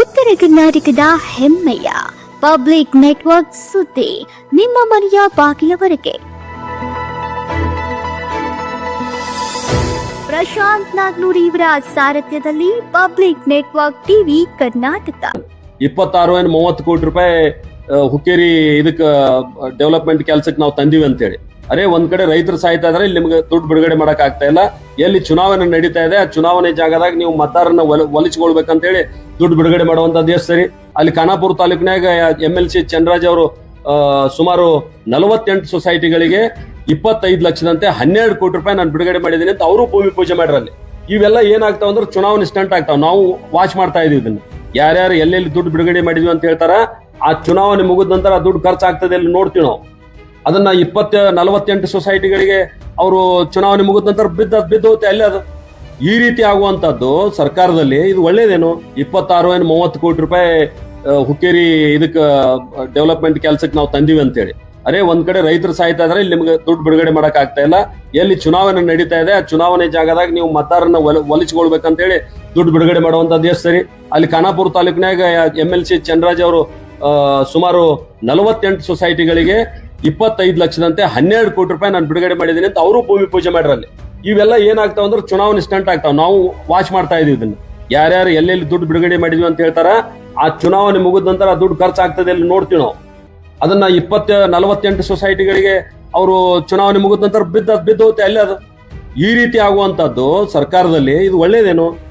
ಉತ್ತರ ಕರ್ನಾಟಕದ ಹೆಮ್ಮೆಯ ಪಬ್ಲಿಕ್ ನೆಟ್ವರ್ಕ್ ಸುದ್ದಿ ನಿಮ್ಮ ಮನೆಯ ಬಾಗಿಲವರೆಗೆ. ಪ್ರಶಾಂತ್ ನಾಗ್ನೂರಿ ಇವರ ಸಾರಥ್ಯದಲ್ಲಿ ಪಬ್ಲಿಕ್ ನೆಟ್ವರ್ಕ್ ಟಿವಿ ಕರ್ನಾಟಕ. ಇಪ್ಪತ್ತಾರು ಏನು ಮೂವತ್ತು ಕೋಟಿ ರೂಪಾಯಿ ಹುಕ್ಕೇರಿ ಇದಕ್ಕ ಡೆವಲಪ್ಮೆಂಟ್ ಕೆಲಸಕ್ಕೆ ನಾವು ತಂದಿವಿ ಅಂತೇಳಿ. ಅರೆ, ಒಂದ್ ಕಡೆ ರೈತರು ಸಾಯ್ತಾ ಇದ್ರೆ ನಿಮ್ಗೆ ದುಡ್ಡು ಬಿಡುಗಡೆ ಮಾಡಕ್ ಆಗ್ತಾ ಇಲ್ಲ. ಎಲ್ಲಿ ಚುನಾವಣೆ ನಡೀತಾ ಇದೆ, ಆ ಚುನಾವಣೆ ಜಾಗದಾಗ ನೀವು ಮತದಾರನ್ನ ಒಲ, ಒಲಿಸ್ಕೊಳ್ಬೇಕಂತೇಳಿ ದುಡ್ಡು ಬಿಡುಗಡೆ ಮಾಡುವಂತದ್ದು ಎಷ್ಟು ಸರಿ. ಅಲ್ಲಿ ಖಾನಾಪುರ ತಾಲೂಕಿನಾಗ ಎಂ ಎಲ್ ಸಿ ಚನ್ರಾಜ್ ಅವರು ಸುಮಾರು ನಲವತ್ತೆಂಟು ಸೊಸೈಟಿಗಳಿಗೆ ಇಪ್ಪತ್ತೈದು ಲಕ್ಷದಂತೆ ಹನ್ನೆರಡು ಕೋಟಿ ರೂಪಾಯಿ ನಾನು ಬಿಡುಗಡೆ ಮಾಡಿದ್ದೀನಿ ಅಂತ ಅವರು ಭೂಮಿ ಪೂಜೆ ಮಾಡಿರಲ್ಲಿ. ಇವೆಲ್ಲ ಏನಾಗ್ತಾವ ಅಂದ್ರೆ ಚುನಾವಣೆ ಸ್ಟಂಟ್ ಆಗ್ತಾವ. ನಾವು ವಾಚ್ ಮಾಡ್ತಾ ಇದೀವಿ ಇದನ್ನ. ಯಾರ್ಯಾರು ಎಲ್ಲೆಲ್ಲಿ ದುಡ್ಡು ಬಿಡುಗಡೆ ಮಾಡಿದ್ವಿ ಅಂತ ಹೇಳ್ತಾರ, ಆ ಚುನಾವಣೆ ಮುಗಿದ ನಂತರ ಆ ದುಡ್ಡು ಖರ್ಚಾಗ್ತದೆ ಅಲ್ಲಿ ನೋಡ್ತೀವಿ ನಾವು. ಅದನ್ನ ಇಪ್ಪತ್ತ, ನಲವತ್ತೆಂಟು ಸೊಸೈಟಿಗಳಿಗೆ ಅವರು ಚುನಾವಣೆ ಮುಗಿದ ನಂತರ ಬಿದ್ದ, ಬಿದ್ದು ಹೋಗುತ್ತೆ. ಅಲ್ಲೇ ಅದು. ಈ ರೀತಿ ಆಗುವಂತದ್ದು ಸರ್ಕಾರದಲ್ಲಿ ಇದು ಒಳ್ಳೇದೇನು? ಇಪ್ಪತ್ತಾರು ಏನು ಮೂವತ್ತು ಕೋಟಿ ರೂಪಾಯಿ ಹುಕ್ಕೇರಿ ಇದಕ್ಕೆ, ಡೆವಲಪ್ಮೆಂಟ್ ಕೆಲಸಕ್ಕೆ ನಾವು ತಂದಿವಿ ಅಂತೇಳಿ. ಅರೆ, ಒಂದ್ ಕಡೆ ರೈತರು ಸಾಯ್ತಾ ಇದ್ರೆ, ಇಲ್ಲಿ ನಿಮ್ಗೆ ದುಡ್ಡು ಬಿಡುಗಡೆ ಮಾಡಕ್ ಆಗ್ತಾ ಇಲ್ಲ. ಎಲ್ಲಿ ಚುನಾವಣೆ ನಡೀತಾ ಇದೆ, ಆ ಚುನಾವಣೆ ಜಾಗದಾಗ ನೀವು ಮತದಾರನ ಒಲ, ಒಲಿಸ್ಕೊಳ್ಬೇಕಂತೇಳಿ ದುಡ್ಡು ಬಿಡುಗಡೆ ಮಾಡುವಂತದ್ದು ಎಷ್ಟು ಸರಿ? ಅಲ್ಲಿ ಖಾನಾಪುರ ತಾಲೂಕಿನಾಗ ಎಂ ಎಲ್ ಸಿ ಚಂದ್ರರಾಜ್ ಅವರು ಸುಮಾರು ನಲವತ್ತೆಂಟು ಸೊಸೈಟಿಗಳಿಗೆ ಇಪ್ಪತ್ತೈದು ಲಕ್ಷದಂತೆ ಹನ್ನೆರಡು ಕೋಟಿ ರೂಪಾಯಿ ನಾನು ಬಿಡುಗಡೆ ಮಾಡಿದ್ದೀನಿ ಅಂತ ಅವರು ಭೂಮಿ ಪೂಜೆ ಮಾಡಿರಲ್ಲಿ. ಇವೆಲ್ಲ ಏನಾಗ್ತಾವ ಅಂದ್ರೆ ಚುನಾವಣೆ ಸ್ಟಂಟ್ ಆಗ್ತಾವ. ನಾವು ವಾಚ್ ಮಾಡ್ತಾ ಇದೀವಿ ಇದನ್ನ. ಯಾರ್ಯಾರು ಎಲ್ಲೆಲ್ಲಿ ದುಡ್ಡು ಬಿಡುಗಡೆ ಮಾಡಿದ್ವಿ ಅಂತ ಹೇಳ್ತಾರ, ಆ ಚುನಾವಣೆ ಮುಗಿದ ನಂತರ ಆ ದುಡ್ಡು ಖರ್ಚಾಗ್ತದೆ ಇಲ್ಲಿ ನೋಡ್ತೀವಿ ನಾವು. ಅದನ್ನ ಇಪ್ಪತ್ತ, ನಲವತ್ತೆಂಟು ಸೊಸೈಟಿಗಳಿಗೆ ಅವರು ಚುನಾವಣೆ ಮುಗಿದ ನಂತರ ಬಿದ್ದ ಬಿದ್ದು ಹೋಗುತ್ತೆ ಅಲ್ಲಿ ಅದು. ಈ ರೀತಿ ಆಗುವಂತದ್ದು ಸರ್ಕಾರದಲ್ಲಿ ಇದು ಒಳ್ಳೇದೇನು?